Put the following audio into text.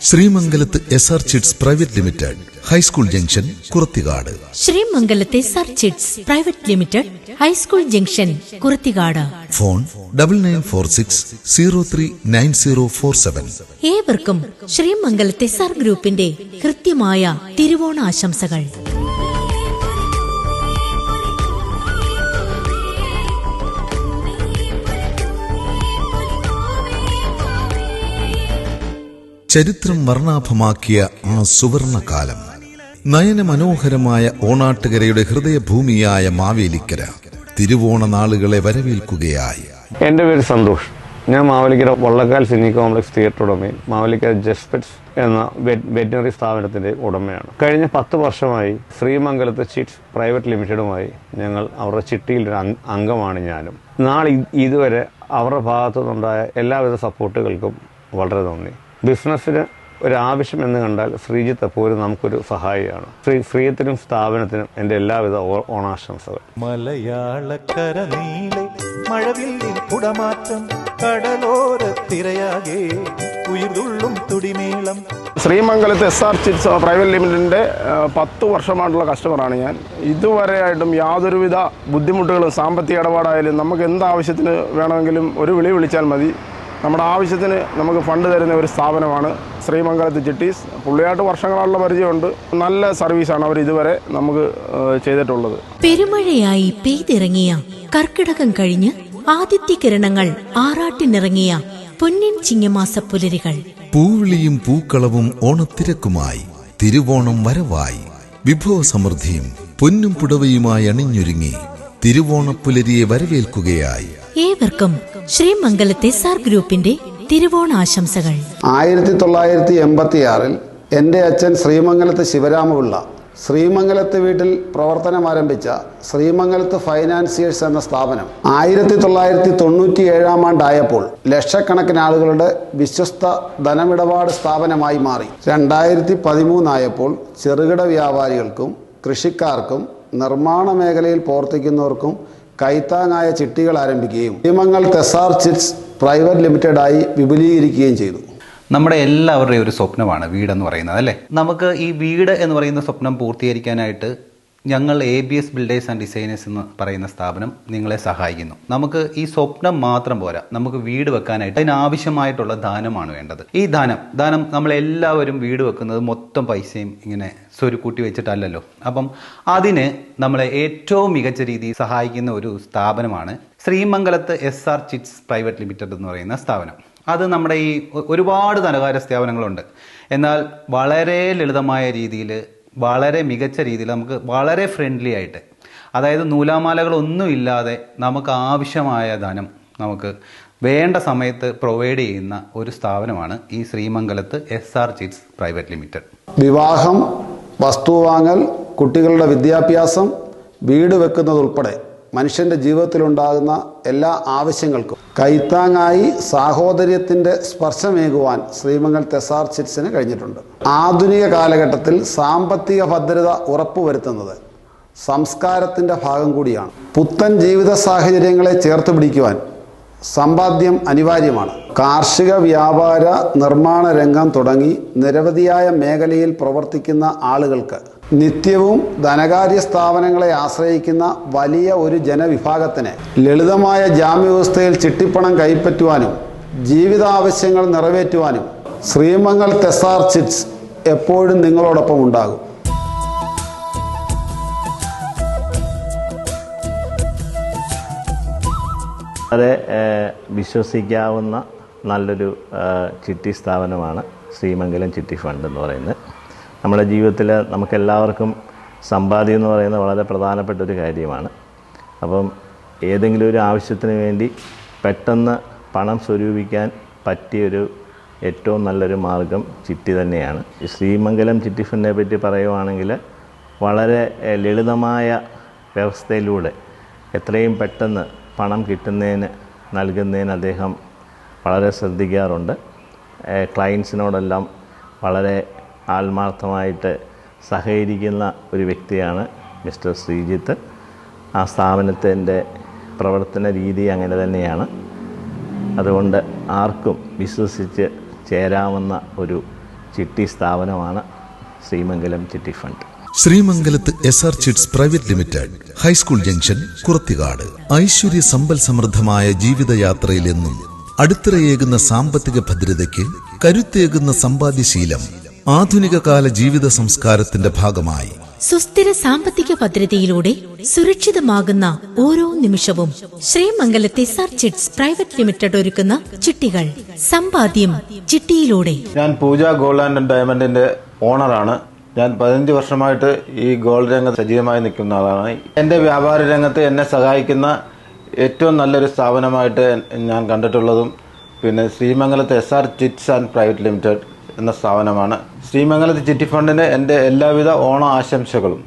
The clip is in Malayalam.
Sreemangalath S R chits private limited high school junction Kurathikad ശ്രീമംഗലത്തെ chits private limited high school junction Kurathikad phone double nine four six zero three nine zero four seven ഏവർക്കും ശ്രീമംഗലത്തെ സർ ഗ്രൂപ്പിന്റെ കൃത്യമായ തിരുവോണാശംസകൾ. ചരിത്രം വർണാഭമാക്കിയ ആ സുവർണകാലം. നയന മനോഹരമായ ഓണാട്ടുകരയുടെ ഹൃദയഭൂമിയായ മാവേലിക്കര തിരുവോണ നാളുകളെ വരവേൽക്കുകയായി. എന്റെ പേര് സന്തോഷ്. ഞാൻ Mavelikara Vallakkal cine complex theatre ഉടമയും Mavelikara ജസ്പെറ്റ്സ് എന്ന വെറ്റിനറി സ്ഥാപനത്തിന്റെ ഉടമയാണ്. കഴിഞ്ഞ പത്ത് വർഷമായി ശ്രീമംഗലത്തെ ചിറ്റ്സ് പ്രൈവറ്റ് ലിമിറ്റഡുമായി ഞങ്ങൾ അവരുടെ അംഗ- അംഗമാണ് ഞാനും. നാളെ ഇതുവരെ അവരുടെ ഭാഗത്തു നിന്നുണ്ടായ എല്ലാവിധ സപ്പോർട്ടുകൾക്കും വളരെ നന്ദി. ബിസിനസ്സിന് ഒരാവശ്യം ആവശ്യം എന്ന് കണ്ടാൽ ശ്രീജിത്ത് എപ്പോഴും നമുക്കൊരു സഹായിയാണ്. ശ്രീ ശ്രീയത്തിനും സ്ഥാപനത്തിനും എന്റെ എല്ലാവിധ ഓണാശംസകൾ. മലയാളക്കര നീളെ മഴവില്ലിൻ കുടമാറ്റം കടലോരത്തിരയാകെ ഉയർന്നുള്ളും തുടിമേളം. Sreemangalath S R chits private ലിമിറ്റഡിന്റെ പത്ത് വർഷമായിട്ടുള്ള കസ്റ്റമറാണ് ഞാൻ. ഇതുവരെയായിട്ടും യാതൊരുവിധ ബുദ്ധിമുട്ടുകളും സാമ്പത്തിക ഇടപാടായാലും നമുക്ക് എന്ത് ആവശ്യത്തിന് വേണമെങ്കിലും ഒരു വിളി വിളിച്ചാൽ മതി. നമ്മുടെ ആവശ്യത്തിന് നമുക്ക് ഫണ്ട് തരുന്ന ഒരു സ്ഥാപനമാണ് ശ്രീമംഗലത്ത് ചിട്ടീസ് പുള്ളിയായിട്ട് വർഷങ്ങളുള്ള പരിചയമുണ്ട്. നല്ല സർവീസാണ് അവർ ഇതുവരെ നമുക്ക് ചെയ്തിട്ടുള്ളത്. പെരുമഴയായി പെയ്തിറങ്ങിയ കർക്കിടകം കഴിഞ്ഞ് ആദിത്യ കിരണങ്ങൾ ആറാട്ടിനിറങ്ങിയ പൊന്നിൻ ചിങ്ങമാസ പുലരികൾ പൂവിളിയും പൂക്കളവും ഓണത്തിരക്കുമായി തിരുവോണം വരവായി വിഭവസമൃദ്ധിയും പൊന്നും പുടവയുമായി അണിഞ്ഞൊരുങ്ങി തിരുവോണപ്പുലരിയെ വരവേൽക്കുകയായി. ഏവർക്കും ശ്രീമംഗലത്തെ സാർ ഗ്രൂപ്പിന്റെ തിരുവോണാശംസകൾ. ആയിരത്തി തൊള്ളായിരത്തി എൺപത്തി ആറിൽ എന്റെ അച്ഛൻ ശ്രീമംഗലത്ത് ശിവരാമപിള്ള ശ്രീമംഗലത്ത് വീട്ടിൽ പ്രവർത്തനം ആരംഭിച്ച ശ്രീമംഗലത്ത് ഫൈനാൻസിയേഴ്സ് എന്ന സ്ഥാപനം ആയിരത്തി തൊള്ളായിരത്തി തൊണ്ണൂറ്റി ഏഴാം ആണ്ടായപ്പോൾ ലക്ഷക്കണക്കിന് ആളുകളുടെ വിശ്വസ്ത ധനമിടപാട് സ്ഥാപനമായി മാറി. രണ്ടായിരത്തി പതിമൂന്നായപ്പോൾ ചെറുകിട വ്യാപാരികൾക്കും കൃഷിക്കാർക്കും നിർമ്മാണ മേഖലയിൽ പ്രവർത്തിക്കുന്നവർക്കും കൈത്താങ്ങായ ചിട്ടികൾ ആരംഭിക്കുകയും നിയമങ്ങൾ തെസാർ ചിറ്റ്സ് പ്രൈവറ്റ് ലിമിറ്റഡായി വിപുലീകരിക്കുകയും ചെയ്തു. നമ്മുടെ എല്ലാവരുടെയും ഒരു സ്വപ്നമാണ് വീടെന്ന് പറയുന്നത് അല്ലേ? നമുക്ക് ഈ വീട് എന്ന് പറയുന്ന സ്വപ്നം പൂർത്തീകരിക്കാനായിട്ട് ഞങ്ങൾ A B S builders and designers എന്ന് പറയുന്ന സ്ഥാപനം നിങ്ങളെ സഹായിക്കുന്നു. നമുക്ക് ഈ സ്വപ്നം മാത്രം പോരാ. നമുക്ക് വീട് വെക്കാനായിട്ട് അതിനാവശ്യമായിട്ടുള്ള ദാനമാണ് വേണ്ടത്. ഈ ദാനം ദാനം നമ്മൾ എല്ലാവരും വീട് വെക്കുന്നത് മൊത്തം പൈസയും ഇങ്ങനെ സ്വരുക്കൂട്ടി വെച്ചിട്ടല്ലല്ലോ. അപ്പം അതിന് നമ്മളെ ഏറ്റവും മികച്ച രീതിയിൽ സഹായിക്കുന്ന ഒരു സ്ഥാപനമാണ് Sreemangalath S R chits private limited എന്ന് പറയുന്ന സ്ഥാപനം. അത് നമ്മുടെ ഈ ഒരുപാട് ധനകാര്യ സ്ഥാപനങ്ങളുണ്ട്. എന്നാൽ വളരെ ലളിതമായ രീതിയിൽ വളരെ മികച്ച രീതിയിൽ നമുക്ക് വളരെ ഫ്രണ്ട്ലി ആയിട്ട്. അതായത് നൂലാമാലകളൊന്നുമില്ലാതെ നമുക്ക് ആവശ്യമായ ധനം നമുക്ക് വേണ്ട സമയത്ത് പ്രൊവൈഡ് ചെയ്യുന്ന ഒരു സ്ഥാപനമാണ് ഈ Sreemangalath S R chits private limited വിവാഹം വസ്തു വാങ്ങൽ കുട്ടികളുടെ വിദ്യാഭ്യാസം വീട് വെക്കുന്നതുൾപ്പെടെ മനുഷ്യന്റെ ജീവിതത്തിലുണ്ടാകുന്ന എല്ലാ ആവശ്യങ്ങൾക്കും. കൈത്താങ്ങായി സാഹോദര്യത്തിന്റെ സ്പർശമേകുവാൻ ശ്രീമംഗൽ തെസാർ ചിറ്റ്സിന് കഴിഞ്ഞിട്ടുണ്ട്. ആധുനിക കാലഘട്ടത്തിൽ സാമ്പത്തിക ഭദ്രത ഉറപ്പുവരുത്തുന്നത് സംസ്കാരത്തിന്റെ ഭാഗം കൂടിയാണ്. പുത്തൻ ജീവിത സാഹചര്യങ്ങളെ ചേർത്ത് പിടിക്കുവാൻ സമ്പാദ്യം അനിവാര്യമാണ്. കാർഷിക വ്യാപാര നിർമ്മാണ രംഗം തുടങ്ങി നിരവധിയായ മേഖലയിൽ പ്രവർത്തിക്കുന്ന ആളുകൾക്ക് നിത്യവും ധനകാര്യ സ്ഥാപനങ്ങളെ ആശ്രയിക്കുന്ന വലിയ ഒരു ജനവിഭാഗത്തിന് ലളിതമായ ജാമ്യവ്യവസ്ഥയിൽ ചിട്ടിപ്പണം കൈപ്പറ്റുവാനും ജീവിതാവശ്യങ്ങൾ നിറവേറ്റുവാനും ശ്രീമംഗൽ തെസാർ ചിറ്റ്സ് എപ്പോഴും നിങ്ങളോടൊപ്പം ഉണ്ടാകും. ഏഹ്, വിശ്വസിക്കാവുന്ന നല്ലൊരു ചിട്ടി സ്ഥാപനമാണ് ശ്രീമംഗലം ചിട്ടി ഫണ്ട് എന്ന് പറയുന്നത്. നമ്മുടെ ജീവിതത്തിൽ നമുക്കെല്ലാവർക്കും സമ്പാദ്യം എന്ന് പറയുന്നത് വളരെ പ്രധാനപ്പെട്ട ഒരു കാര്യമാണ്. അപ്പം ഏതെങ്കിലും ഒരു ആവശ്യത്തിന് വേണ്ടി പെട്ടെന്ന് പണം സ്വരൂപിക്കാൻ പറ്റിയൊരു ഏറ്റവും നല്ലൊരു മാർഗം ചിട്ടി തന്നെയാണ്. ഈ ശ്രീമംഗലം ചിട്ടി ഫണ്ടിനെ പറ്റി പറയുവാണെങ്കിൽ വളരെ ലളിതമായ വ്യവസ്ഥയിലൂടെ എത്രയും പെട്ടെന്ന് പണം കിട്ടുന്നതിന് നൽകുന്നതിന് അദ്ദേഹം വളരെ ശ്രദ്ധിക്കാറുണ്ട്. ക്ലയൻസിനോടെല്ലാം വളരെ ആത്മാർത്ഥമായിട്ട് സഹകരിക്കുന്ന ഒരു വ്യക്തിയാണ് മിസ്റ്റർ ശ്രീജിത്ത്. ആ സ്ഥാപനത്തിന്റെ പ്രവർത്തന രീതി അങ്ങനെ തന്നെയാണ്. അതുകൊണ്ട് ആർക്കും വിശ്വസിച്ച് ചേരാവുന്ന ഒരു ചിട്ടി സ്ഥാപനമാണ് ശ്രീമംഗലം ചിട്ടി fund. Sreemangalath S R chits private limited high school junction Kurathikad Aishwarya സമ്പൽ സമൃദ്ധമായ ജീവിതയാത്രയിലെന്നും അടിത്തറയേകുന്ന സാമ്പത്തിക ഭദ്രതയ്ക്ക് കരുത്തേകുന്ന സമ്പാദ്യശീലം ആധുനിക കാല ജീവിത സംസ്കാരത്തിന്റെ ഭാഗമായി. സുസ്ഥിര സാമ്പത്തിക ഭദ്രതയിലൂടെ സുരക്ഷിതമാകുന്ന ഓരോ നിമിഷവും ശ്രീമംഗലത്തെ സാർ ചിറ്റ്സ് പ്രൈവറ്റ് ലിമിറ്റഡ് ഒരുക്കുന്ന ചിട്ടികൾ. സമ്പാദ്യം ചിട്ടിയിലൂടെ. ഞാൻ പൂജ ഗോൾഡ് ആൻഡ് ഡയമണ്ടിന്റെ ഓണറാണ് ഞാൻ പതിനഞ്ച് വർഷമായിട്ട് ഈ ഗോൾഡ് രംഗത്ത് സജീവമായി നിൽക്കുന്ന ആളാണ്. എന്റെ വ്യാപാര രംഗത്ത് എന്നെ സഹായിക്കുന്ന ഏറ്റവും നല്ലൊരു സ്ഥാപനമായിട്ട് ഞാൻ കണ്ടിട്ടുള്ളതും പിന്നെ Sreemangalath S R chits and private limited എന്ന സ്ഥാപനമാണ്. ശ്രീമംഗലത്ത് ചിറ്റി ഫണ്ടിന് എന്റെ എല്ലാവിധ ഓണ ആശംസകളും.